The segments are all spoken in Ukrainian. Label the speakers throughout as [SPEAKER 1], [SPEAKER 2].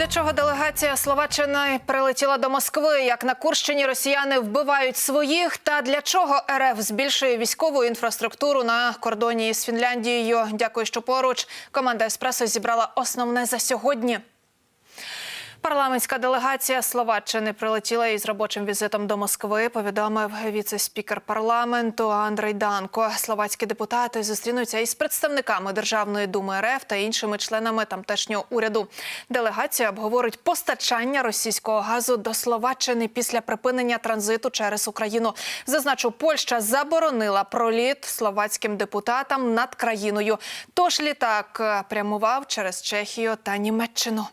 [SPEAKER 1] Для чого делегація Словаччини прилетіла до Москви? Як на Курщині росіяни вбивають своїх? Та для чого РФ збільшує військову інфраструктуру на кордоні з Фінляндією? Дякую, що поруч. Команда Еспресо зібрала основне за сьогодні. Парламентська делегація Словаччини прилетіла із робочим візитом до Москви. Повідомив віце-спікер парламенту Андрей Данко. Словацькі депутати зустрінуться із представниками Державної думи РФ та іншими членами тамтешнього уряду. Делегація обговорить постачання російського газу до Словаччини після припинення транзиту через Україну. Зазначу, Польща заборонила проліт словацьким депутатам над країною. Тож літак е, прямував через Чехію та Німеччину.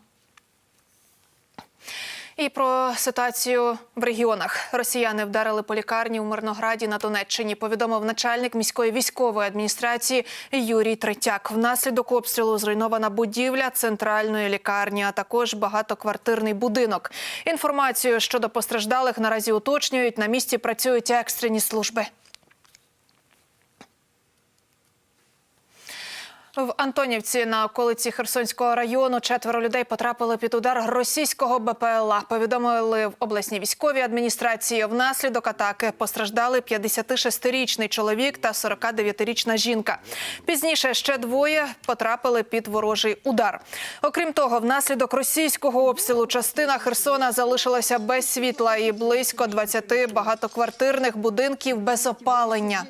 [SPEAKER 1] І про ситуацію в регіонах росіяни вдарили по лікарні у Мирнограді на Донеччині. Повідомив начальник міської військової адміністрації Юрій Третяк. Внаслідок обстрілу зруйнована будівля центральної лікарні, а також багатоквартирний будинок. Інформацію щодо постраждалих наразі уточнюють. На місці працюють екстрені служби. В Антонівці на околиці Херсонського району четверо людей потрапили під удар російського БПЛА. Повідомили в обласній військовій адміністрації. Внаслідок атаки постраждали 56-річний чоловік та 49-річна жінка. Пізніше ще двоє потрапили під ворожий удар. Окрім того, внаслідок російського обстрілу частина Херсона залишилася без світла і близько 20 багатоквартирних будинків без опалення.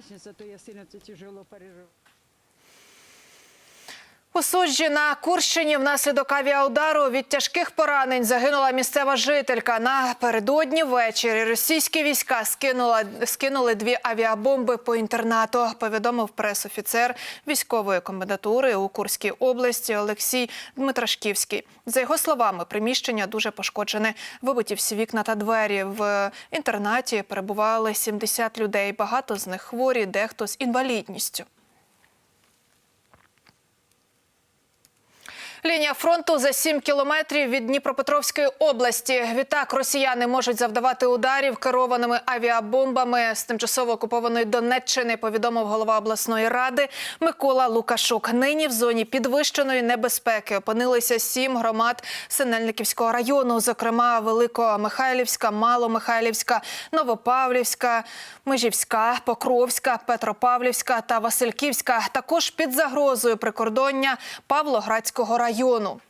[SPEAKER 1] У на Курщині внаслідок авіаудару від тяжких поранень загинула місцева жителька. Напередодні ввечері російські війська скинула, скинули дві авіабомби по інтернату, повідомив прес-офіцер військової комендатури у Курській області Олексій Дмитрашківський. За його словами, приміщення дуже пошкоджене. Вибиті всі вікна та двері. В інтернаті перебували 70 людей. Багато з них хворі, дехто з інвалідністю. Лінія фронту за 7 кілометрів від Дніпропетровської області. Відтак росіяни можуть завдавати ударів керованими авіабомбами з тимчасово окупованої Донеччини. Повідомив голова обласної ради Микола Лукашук. Нині в зоні підвищеної небезпеки опинилися сім громад Синельниківського району, зокрема Великомихайлівська, Маломихайлівська, Новопавлівська, Межівська, Покровська, Петропавлівська та Васильківська. Також під загрозою прикордоння Павлоградського району району.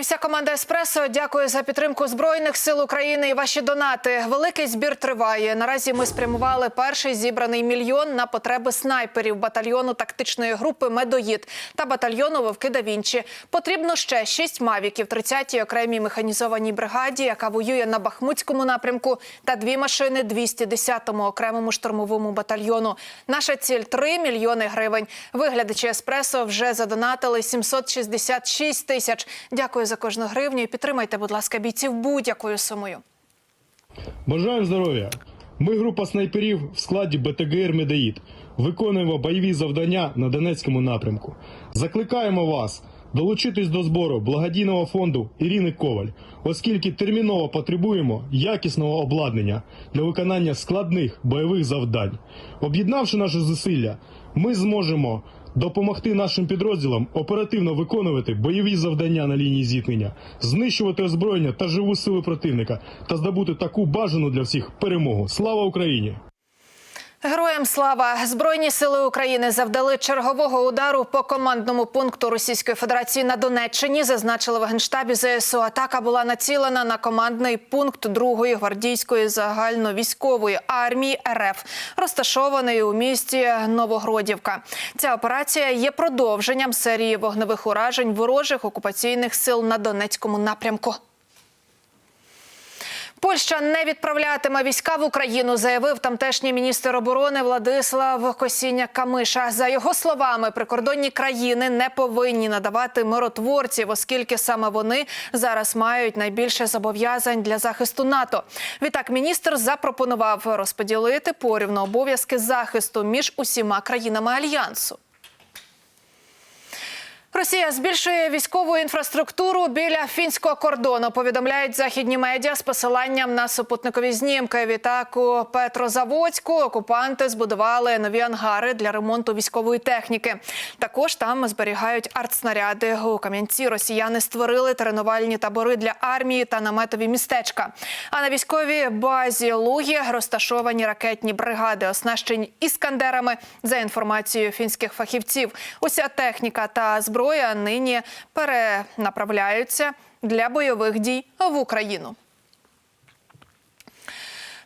[SPEAKER 1] І вся команда Еспресо дякує за підтримку збройних сил України і ваші донати. Великий збір триває. Наразі ми спрямували перший зібраний мільйон на потреби снайперів батальйону тактичної групи Медоїд та батальйону Вовки да Вінчі. Потрібно ще шість мавіків 30-й окремій механізованій бригаді, яка воює на Бахмутському напрямку, та дві машини 210-му окремому штурмовому батальйону. Наша ціль 3 мільйони гривень. Виглядачі Еспресо вже задонатили 766 тисяч. Дякую за кожну гривню. і Підтримайте, будь ласка, бійців будь-якою сумою.
[SPEAKER 2] Бажаємо здоров'я! Ми група снайперів в складі БТГР Медаїд. Виконуємо бойові завдання на Донецькому напрямку. Закликаємо вас долучитись до збору благодійного фонду Ірини Коваль, оскільки терміново потребуємо якісного обладнання для виконання складних бойових завдань. Об'єднавши наші зусилля, ми зможемо допомогти нашим підрозділам оперативно виконувати бойові завдання на лінії зіткнення, знищувати озброєння та живу силу противника та здобути таку бажану для всіх перемогу. Слава Україні!
[SPEAKER 1] Героям слава збройні сили України завдали чергового удару по командному пункту Російської Федерації на Донеччині. Зазначили в генштабі ЗСУ. Атака була націлена на командний пункт другої гвардійської загальновійськової армії РФ, розташованої у місті Новогродівка. Ця операція є продовженням серії вогневих уражень ворожих окупаційних сил на Донецькому напрямку. Польща не відправлятиме війська в Україну, заявив тамтешній міністр оборони Владислав Косіняк Камиша. За його словами, прикордонні країни не повинні надавати миротворців, оскільки саме вони зараз мають найбільше зобов'язань для захисту НАТО. Відтак, міністр запропонував розподілити порівну обов'язки захисту між усіма країнами альянсу. Росія збільшує військову інфраструктуру біля фінського кордону. Повідомляють західні медіа з посиланням на супутникові знімки. Відтак у Петрозаводську окупанти збудували нові ангари для ремонту військової техніки. Також там зберігають артснаряди. У Кам'янці росіяни створили тренувальні табори для армії та наметові містечка. А на військовій базі Лугі розташовані ракетні бригади, оснащені іскандерами. За інформацією фінських фахівців, уся техніка та зброя нині перенаправляються для бойових дій в Україну.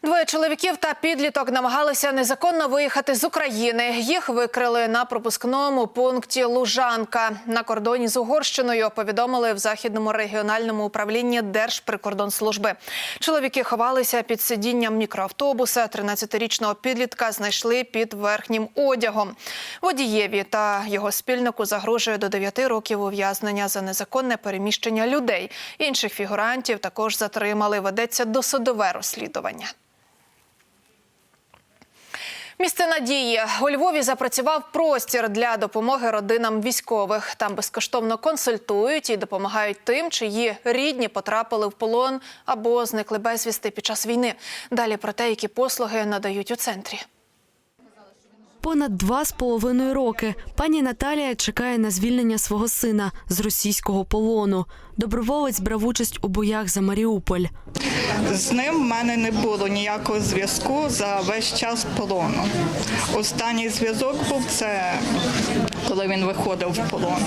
[SPEAKER 1] Двоє чоловіків та підліток намагалися незаконно виїхати з України. Їх викрили на пропускному пункті Лужанка на кордоні з Угорщиною. Повідомили в західному регіональному управлінні Держприкордонслужби. Чоловіки ховалися під сидінням мікроавтобуса. 13-річного підлітка знайшли під верхнім одягом. Водієві та його спільнику загрожує до 9 років ув'язнення за незаконне переміщення людей. Інших фігурантів також затримали. Ведеться досудове розслідування. Місце надії у Львові запрацював простір для допомоги родинам військових. Там безкоштовно консультують і допомагають тим, чиї рідні потрапили в полон або зникли безвісти під час війни. Далі про те, які послуги надають у центрі.
[SPEAKER 3] Понад два з половиною роки пані Наталія чекає на звільнення свого сина з російського полону. Доброволець брав участь у боях за Маріуполь.
[SPEAKER 4] З ним в мене не було ніякого зв'язку за весь час полону. Останній зв'язок був це коли він виходив в полон.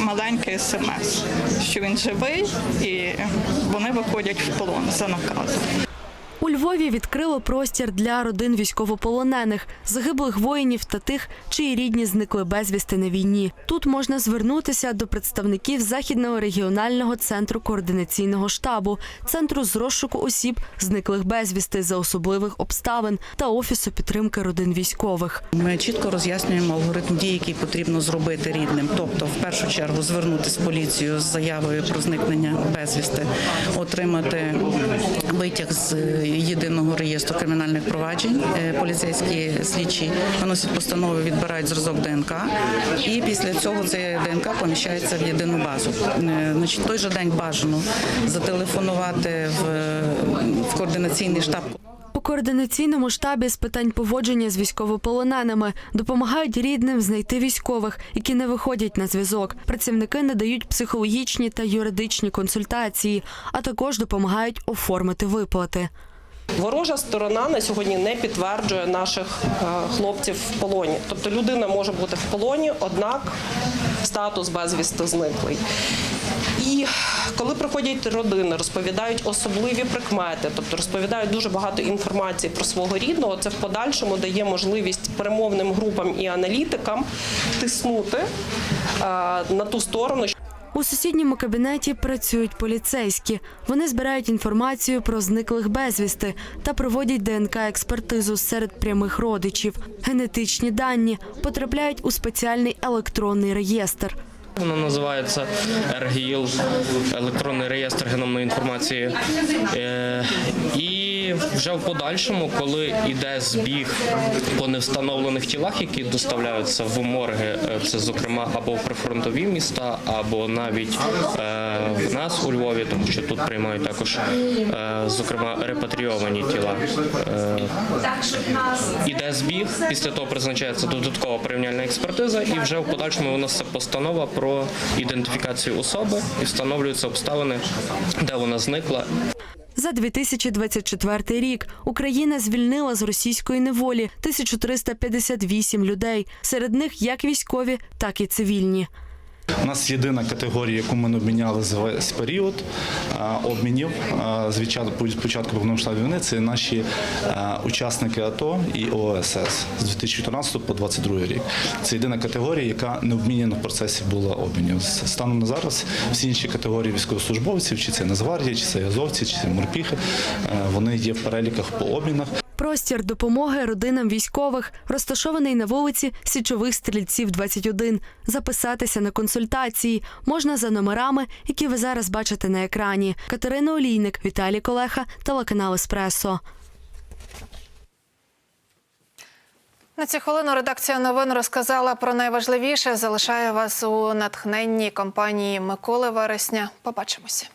[SPEAKER 4] Маленький смс, що він живий і вони виходять в полон за наказом.
[SPEAKER 3] Львові відкрило простір для родин військовополонених, загиблих воїнів та тих, чиї рідні зникли безвісти на війні. Тут можна звернутися до представників західного регіонального центру координаційного штабу, центру з розшуку осіб, зниклих безвісти за особливих обставин та офісу підтримки родин військових.
[SPEAKER 5] Ми чітко роз'яснюємо алгоритм дій, який потрібно зробити рідним. Тобто, в першу чергу, звернутися в поліцію з заявою про зникнення безвісти, отримати витяг з єдиного реєстру кримінальних проваджень. Е, Поліцейські слідчі виносять постанови, відбирають зразок ДНК, і після цього цей ДНК поміщається в єдину базу. Е, Значить, той же день бажано зателефонувати в координаційний штаб.
[SPEAKER 3] Координаційному штабі з питань поводження з військовополоненими допомагають рідним знайти військових, які не виходять на зв'язок. Працівники надають психологічні та юридичні консультації, а також допомагають оформити виплати.
[SPEAKER 6] Ворожа сторона на сьогодні не підтверджує наших е, хлопців в полоні. Тобто людина може бути в полоні, однак статус безвісти зниклий. І коли приходять родини, розповідають особливі прикмети, тобто розповідають дуже багато інформації про свого рідного, це в подальшому дає можливість перемовним групам і аналітикам тиснути е, на ту сторону,
[SPEAKER 3] У сусідньому кабінеті працюють поліцейські. Вони збирають інформацію про зниклих безвісти та проводять ДНК-експертизу серед прямих родичів. Генетичні дані потрапляють у спеціальний електронний реєстр.
[SPEAKER 7] Воно називається РГІЛ, електронний реєстр геномної інформації. Е, Вже в подальшому, коли йде збіг по невстановлених тілах, які доставляються в морги, е, це зокрема або в прифронтові міста, або навіть е, в нас у Львові, тому що тут приймають також е, зокрема репатрійовані тіла. Е, Іде збіг, після того призначається додаткова порівняльна експертиза, і вже в подальшому виноситься постанова про ідентифікацію особи і встановлюються обставини, де вона зникла
[SPEAKER 3] За 2024 рік Україна звільнила з російської неволі 1358 людей. Серед них як військові, так і цивільні.
[SPEAKER 8] У нас єдина категорія, яку ми не обміняли за весь період обмінів з початку повномасштабної війни. Це наші учасники АТО і ОСС з 2014 по 2022 рік. Це єдина категорія, яка не обміняна в процесі була обмінів. Станом на зараз всі інші категорії військовослужбовців, чи це Нацгвардія, чи це Азовці, чи це морпіхи, вони є в переліках по обмінах.
[SPEAKER 3] Простір допомоги родинам військових розташований на вулиці Січових стрільців 21. Записатися на консультації можна за номерами, які ви зараз бачите на екрані. Катерина Олійник, Віталій Колеха, телеканал Еспресо.
[SPEAKER 1] На цю хвилину редакція новин розказала про найважливіше. Залишає вас у натхненній компанії Миколи Вересня. Побачимося.